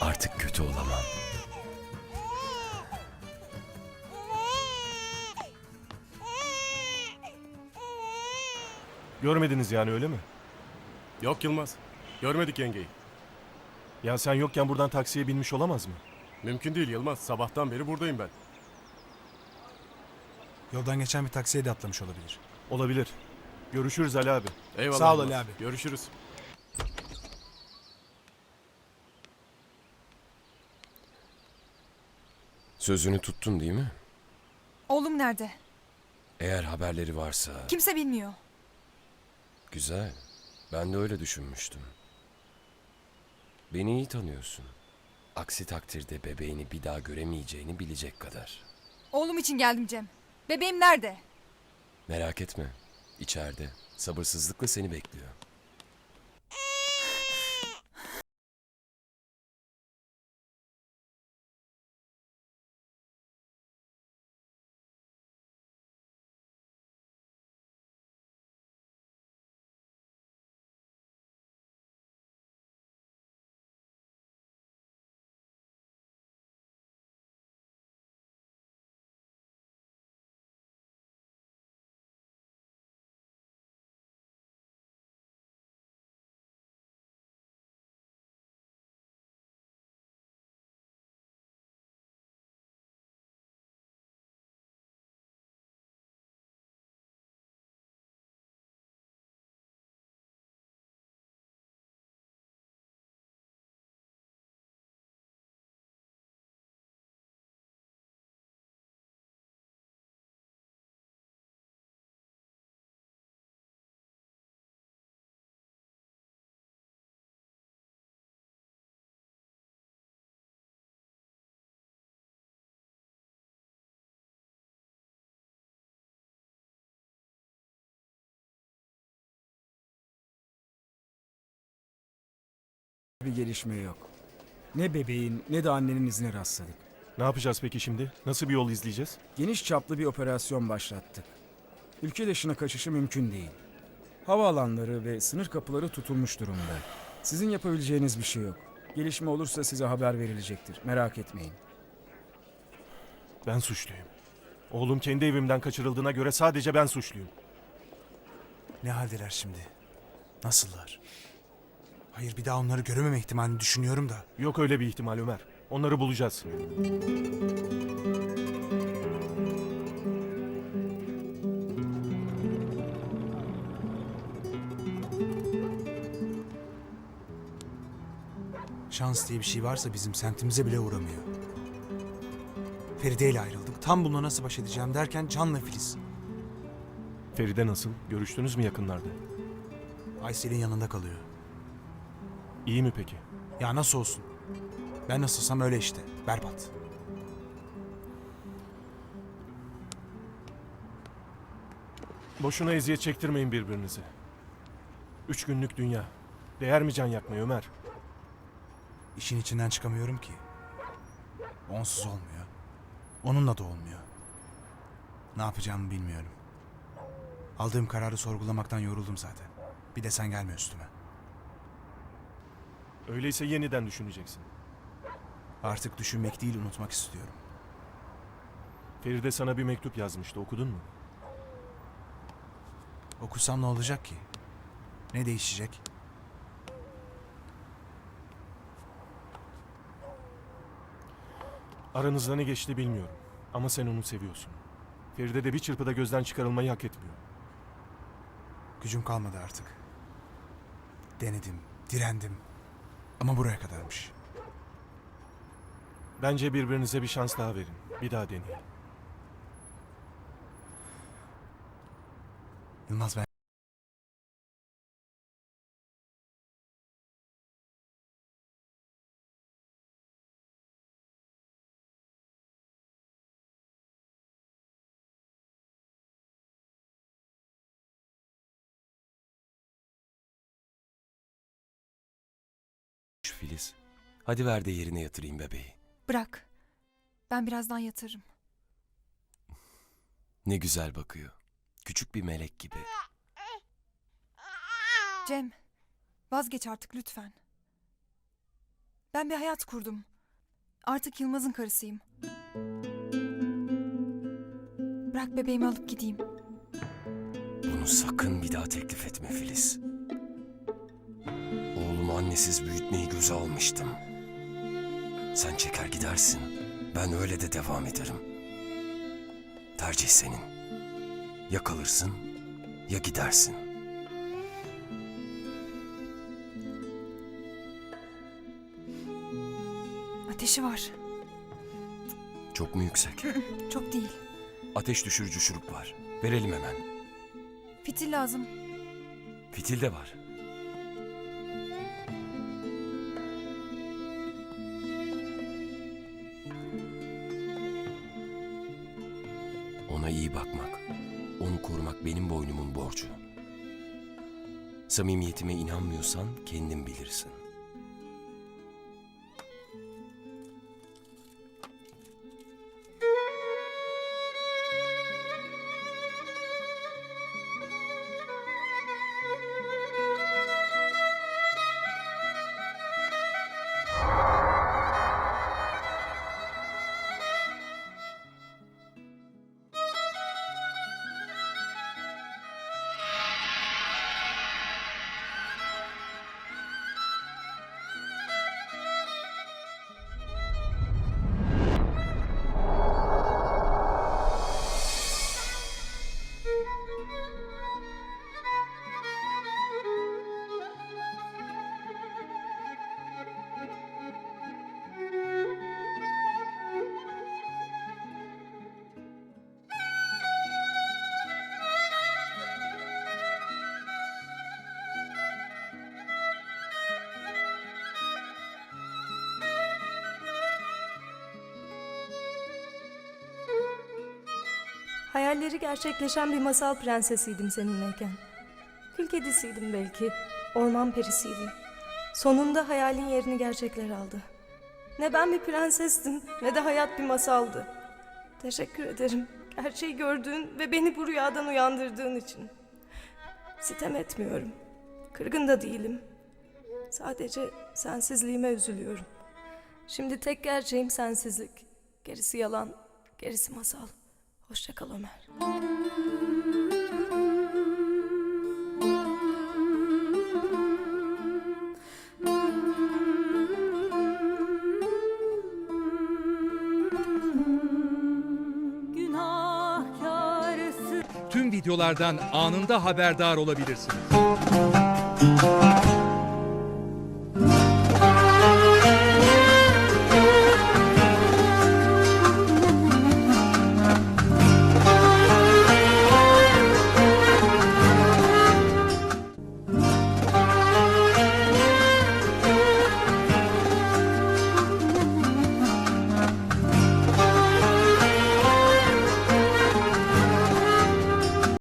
Artık kötü olamam. Görmediniz yani öyle mi? Yok Yılmaz. Görmedik yengeyi. Ya sen yokken buradan taksiye binmiş olamaz mı? Mümkün değil Yılmaz. Sabahtan beri buradayım ben. Yoldan geçen bir taksiye de atlamış olabilir. Olabilir. Görüşürüz Ali abi. Eyvallah Sağ ol Yılmaz. Ali abi. Görüşürüz. Sözünü tuttun değil mi? Oğlum nerede? Eğer haberleri varsa... Kimse bilmiyor. Güzel. Ben de öyle düşünmüştüm. Beni iyi tanıyorsun. Aksi takdirde bebeğini bir daha göremeyeceğini bilecek kadar. Oğlum için geldim Cem. Bebeğim nerede? Merak etme. İçeride. Sabırsızlıkla seni bekliyor. Bir gelişme yok. Ne bebeğin ne de annenin izine rastladık. Ne yapacağız peki şimdi? Nasıl bir yol izleyeceğiz? Geniş çaplı bir operasyon başlattık. Ülke dışına kaçışı mümkün değil. Havaalanları ve sınır kapıları tutulmuş durumda. Sizin yapabileceğiniz bir şey yok. Gelişme olursa size haber verilecektir. Merak etmeyin. Ben suçluyum. Oğlum kendi evimden kaçırıldığına göre sadece ben suçluyum. Ne haldeler şimdi? Nasıllar? Hayır bir daha onları görememe ihtimalini düşünüyorum da. Yok öyle bir ihtimal Ömer. Onları bulacağız. Şans diye bir şey varsa bizim semtimize bile uğramıyor. Feride ile ayrıldık. Tam bununla nasıl baş edeceğim derken Can'la Filiz. Feride nasıl? Görüştünüz mü yakınlarda? Aysel'in yanında kalıyor. İyi mi peki? Ya nasıl olsun? Ben nasılsam öyle işte. Berbat. Boşuna eziyet çektirmeyin birbirinize. Üç günlük dünya. Değer mi can yakmaya Ömer? İşin içinden çıkamıyorum ki. Onsuz olmuyor. Onunla da olmuyor. Ne yapacağımı bilmiyorum. Aldığım kararı sorgulamaktan yoruldum zaten. Bir de sen gelme üstüme. Öyleyse yeniden düşüneceksin. Artık düşünmek değil unutmak istiyorum. Feride sana bir mektup yazmıştı. Okudun mu? Okusam ne olacak ki? Ne değişecek? Aranızda ne geçti bilmiyorum. Ama sen onu seviyorsun. Feride de bir çırpıda gözden çıkarılmayı hak etmiyor. Gücüm kalmadı artık. Denedim, direndim. Ama buraya kadarmış. Bence birbirinize bir şans daha verin. Bir daha deneyin. Yılmaz ben... Şu Filiz. Hadi ver de yerine yatırayım bebeği. Bırak. Ben birazdan yatırırım. Ne güzel bakıyor. Küçük bir melek gibi. Cem, vazgeç artık lütfen. Ben bir hayat kurdum. Artık Yılmaz'ın karısıyım. Bırak bebeğimi alıp gideyim. Bunu sakın bir daha teklif etme Filiz. Annesiz büyütmeyi göze almıştım. Sen çeker gidersin. Ben öyle de devam ederim. Tercih senin. Ya kalırsın ya gidersin. Ateşi var. Çok mu yüksek? Çok değil. Ateş düşürücü şurup var. Verelim hemen. Fitil lazım. Fitil de var. Ona iyi bakmak, onu korumak benim boynumun borcu. Samimiyetime inanmıyorsan kendin bilirsin. Hayalleri gerçekleşen bir masal prensesiydim seninleyken. Kül kedisiydim belki, orman perisiydim. Sonunda hayalin yerini gerçekler aldı. Ne ben bir prensestim ne de hayat bir masaldı. Teşekkür ederim. Gerçeği gördüğün ve beni bu rüyadan uyandırdığın için. Sitem etmiyorum. Kırgın da değilim. Sadece sensizliğime üzülüyorum. Şimdi tek gerçeğim sensizlik. Gerisi yalan, gerisi masal. Hoşça kal Ömer. tüm videolardan anında haberdar olabilirsiniz.